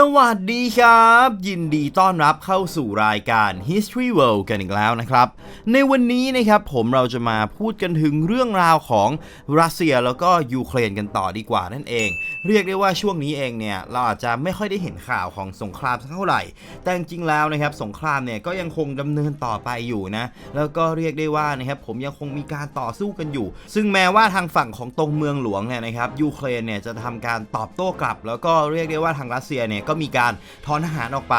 สวัสดีครับ ยินดีต้อนรับเข้าสู่รายการ History World กันอีกแล้วนะครับ ในวันนี้นะครับผมเราจะมาพูดกันถึงเรื่องราวของรัสเซียแล้วก็ยูเครนกันต่อดีกว่านั่นเอง เรียกได้ว่าช่วงนี้เองเนี่ยเราอาจจะไม่ค่อยได้เห็นข่าวของสงครามสักเท่าไหร่ แต่จริงแล้วนะครับสงครามเนี่ยก็ยังคงดำเนินต่อไปอยู่นะแล้วก็เรียกได้ว่านะครับผมยังคงมีการต่อสู้กันอยู่ ซึ่งแม้ว่าทางฝั่งของตรงเมืองหลวงเนี่ยนะครับยูเครนเนี่ยจะทำการตอบโต้กลับ แล้วก็เรียกได้ว่าทางรัสเซียเนี่ยก็มีการถอนทหารออกไป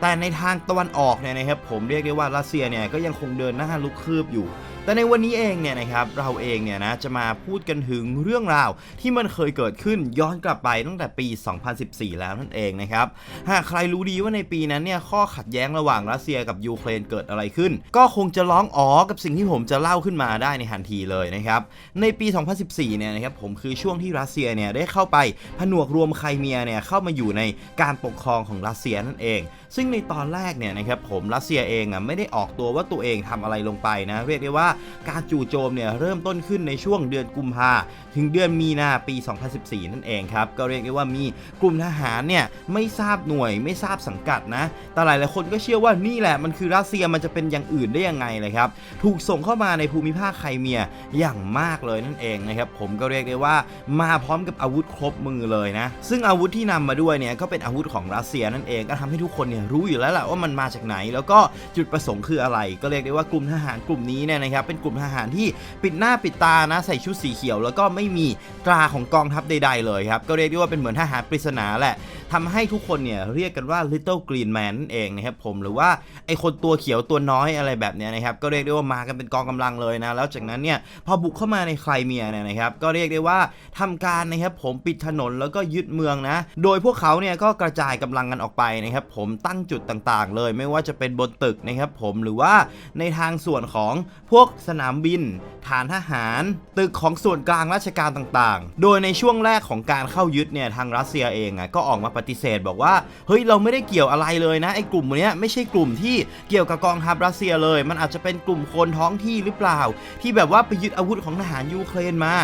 แต่ในทางตะวันออกเนี่ยนะครับผมเรียกได้ว่ารัสเซียเนี่ยก็ยังคงเดินหน้าลุกคืบอยู่ แต่ในวันนี้เองเนี่ยนะครับเราเองเนี่ยนะจะมาพูดกันถึงเรื่องราวที่มันเคยเกิดขึ้นย้อนกลับไปตั้งแต่ปี 2014 แล้วนั่นเองนะครับหากใครรู้ดีว่าในปีนั้นเนี่ยข้อขัดแย้งระหว่างรัสเซียกับยูเครนเกิดอะไรขึ้น ก็คงจะร้องอ๋อกับสิ่งที่ผมจะเล่าขึ้นมาได้ในทันทีเลยนะครับในปี 2014 เนี่ยนะครับผมคือช่วงที่รัสเซียเนี่ยได้เข้าไปผนวกรวมไครเมียเนี่ยเข้ามาอยู่ในการปกครองของรัสเซียนั่นเอง ซึ่งในตอนแรกเนี่ยนะครับผมรัสเซียเองอะไม่ได้ออกตัวว่าตัวเองทำอะไรลงไปนะเรียกได้ว่าการจู่โจมเนี่ยเริ่มต้นขึ้นในช่วงเดือนกุมภาถึงเดือนมีนาปี 2014 นั่นเองครับ ก็เรียกได้ว่ามีกลุ่มทหารเนี่ยไม่ทราบหน่วยไม่ทราบสังกัดนะ แต่หลายๆคนก็เชื่อว่านี่แหละมันคือรัสเซียมันจะเป็นอย่างอื่นได้ยังไงเลยครับ ถูกส่งเข้ามาในภูมิภาคไครเมียอย่างมากเลยนั่นเองนะครับผมก็เรียกได้ว่ามาพร้อมกับอาวุธครบมือเลยนะ ซึ่งอาวุธที่นำมาด้วยเนี่ยก็เป็นอาวุธของรัสเซียนั่นเองก็ทำให้ทุกคนเนี่ยรู้อยู่แล้วแหละว่ามันมาจากไหน แล้วก็จุดประสงค์คืออะไร ก็เรียกได้ว่ากลุ่มทหารกลุ่มนี้เนี่ยนะครับเป็นกลุ่มทหารที่ปิดหน้าปิดตานะใส่ชุดสีเขียว แล้วก็ไม่มีตราของกองทัพใด ๆ เลยครับ ก็เรียกได้ว่าเป็นเหมือนทหารปริศนาแหละทำให้ทุกคนเนี่ยเรียกกันว่า Little Green Man นั่นเองนะครับผมหรือว่าไอคนตัวเขียวตัวน้อยอะไรแบบเนี้ยนะครับก็เรียกได้ว่ามากันเป็นกองกำลังเลยนะแล้วจากนั้นเนี่ยพอบุกเข้ามาในไครเมียเนี่ยนะครับก็เรียกได้ว่าทำการนะครับผมปิดถนนแล้วก็ยึดเมืองนะโดยพวกเขาเนี่ยก็กระจายกำลังกันออกไปนะครับผมตั้งจุดต่างๆ เลย ไม่ว่าจะเป็นบนตึกนะครับผมหรือว่าในทางส่วนของพวกกสนามบิน ฐานทหาร ตึกของส่วนกลางราชการต่างๆ โดยในช่วงแรกของการเข้ายึดเนี่ยทางรัสเซียเองอะก็ออกมาปฏิเสธ บอกว่าเฮ้ยเราไม่ได้เกี่ยวอะไรเลยนะไอ้กลุ่มเนี้ยไม่ใช่กลุ่มที่เกี่ยวกับกองทัพรัสเซียเลย มันอาจจะเป็นกลุ่มคนท้องที่หรือเปล่า ที่แบบว่าไปยึดอาวุธของทหารยูเครนมา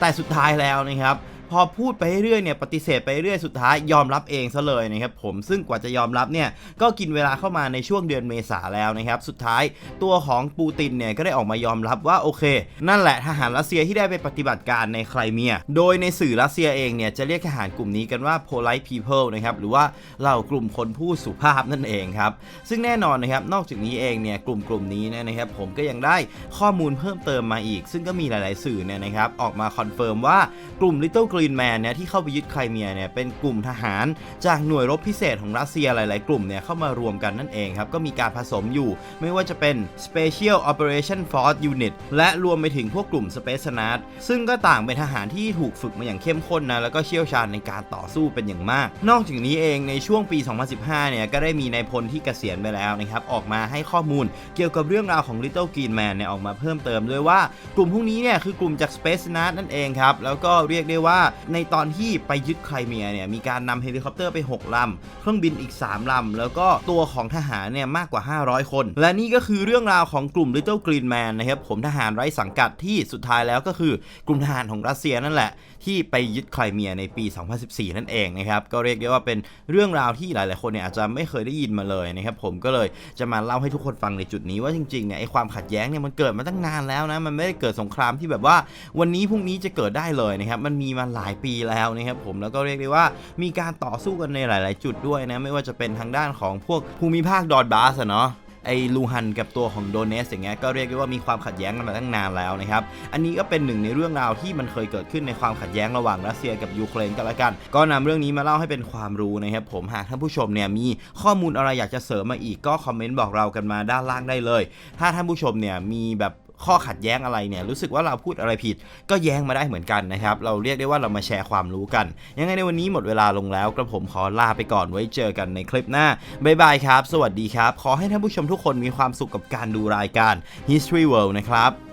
แต่สุดท้ายแล้วนะครับ พอพูดไปเรื่อยเนี่ยปฏิเสธไปเรื่อยสุดท้ายยอมรับเองซะเลยนะครับผมซึ่งกว่าจะยอมรับเนี่ยก็กินเวลาเข้ามาในช่วงเดือนเมษาแล้วนะครับสุดท้ายตัวของปูตินเนี่ยก็ได้ออกมายอมรับว่าโอเค นั่นแหละทหารรัสเซียที่ได้ไปปฏิบัติการในไครเมีย โดยในสื่อรัสเซียเองเนี่ยจะเรียกทหารกลุ่มนี้กันว่า polite people นะครับหรือว่าเหล่ากลุ่มคนผู้สุภาพนั่นเองครับซึ่งแน่นอนนะครับนอกจากนี้เองเนี่ยกลุ่มกลุ่มนี้นยนะครับผมก็ยังได้ข้อมูลเพิ่มเติมมาอีก ซึ่งก็มีหลาย ๆ สื่อเนี่ยนะครับออกมาคอนเฟิร์มว่ากลุ่ม Little Green Man เนี่ยที่เข้าไปยึดไครเมียเนี่ยเป็นกลุ่มทหาร จากหน่วยรบพิเศษของรัสเซียหลาย ๆ กลุ่มเนี่ยเข้ามารวมกันนั่นเองครับก็มีการผสมอยู่ไม่ว่าจะเป็น Special Operation Force Unit และรวมไปถึงพวกกลุ่ม Space n a t ซึ่งก็ต่างเป็นทหารที่ถูกฝึกมาอย่างเข้มข้นนะแล้วก็เชี่ยวชาญในการต่อสู้เป็นอย่างมาก นอกจากนี้เองในช่วงปี 2015 เนี่ยก็ได้มีนายพลที่เกษียณไปแล้วนะครับออกมาให้ข้อมูลเกี่ยวกับเรื่องราวของ Little Green Man เนี่ยออกมาเพิ่มเติมด้วยว่ากลุ่มพวกนี้เนี่ยคือกลุ่มจาก Space n a t นั่นเองครับแล้วก็เรียกได้ว่าในตอนที่ไปยึดไครเมียเนี่ยมีการนำเฮลิคอปเตอร์ไป 6ลำเครื่องบินอีก 3ลำแล้วก็ตัวของทหารเนี่ยมากกว่า 500 คน และนี่ก็คือเรื่องราวของกลุ่ม Little Green Man นะครับผมทหารไร้สังกัดที่สุดท้ายแล้วก็คือกลุ่มทหารของรัสเซียนั่นแหละ ที่ไปยึดไครเมียในปี 2014 นั่นเองนะครับก็เรียกได้ว่าเป็นเรื่องราวที่หลาย ๆ คนเนี่ยอาจจะไม่เคยได้ยินมาเลยนะครับผมก็เลยจะมาเล่าให้ทุกคนฟังในจุดนี้ว่าจริง ๆ เนี่ยไอความขัดแย้งเนี่ยมันเกิดมาตั้งนานแล้วนะมันไม่ได้เกิดสงครามที่แบบว่าวันนี้พรุ่งนี้จะเกิดได้เลยนะครับมันมีมาหลายปีแล้วนะครับผมแล้วก็เรียกได้ว่ามีการต่อสู้กันในหลาย ๆ จุดด้วยนะไม่ว่าจะเป็นทางด้านของพวกภูมิภาคดอนบาสเนาะไอ้ลูฮันกับตัวของโดเนสอย่างเงี้ยก็เรียกได้ว่ามีความขัดแย้งกันมาตั้งนานแล้วนะครับ อันนี้ก็เป็นหนึ่งในเรื่องราวที่มันเคยเกิดขึ้นในความขัดแย้งระหว่างรัสเซียกับยูเครนกันละกัน ก็นำเรื่องนี้มาเล่าให้เป็นความรู้นะครับผมหากท่านผู้ชมเนี่ยมีข้อมูลอะไรอยากจะเสริมมาอีกก็คอมเมนต์บอกเรากันมาด้านล่างได้เลย ถ้าท่านผู้ชมเนี่ยมีแบบ ข้อขัดแย้งอะไรเนี่ยรู้สึกว่าเราพูดอะไรผิด ก็แย้งมาได้เหมือนกันนะครับ เราเรียกได้ว่าเรามาแชร์ความรู้กัน ยังไงในวันนี้หมดเวลาลงแล้วกระผมขอลาไปก่อนไว้เจอกันในคลิปหน้าบ๊ายบายครับ สวัสดีครับ ขอให้ท่านผู้ชมทุกคนมีความสุขกับการดูรายการ History World นะครับ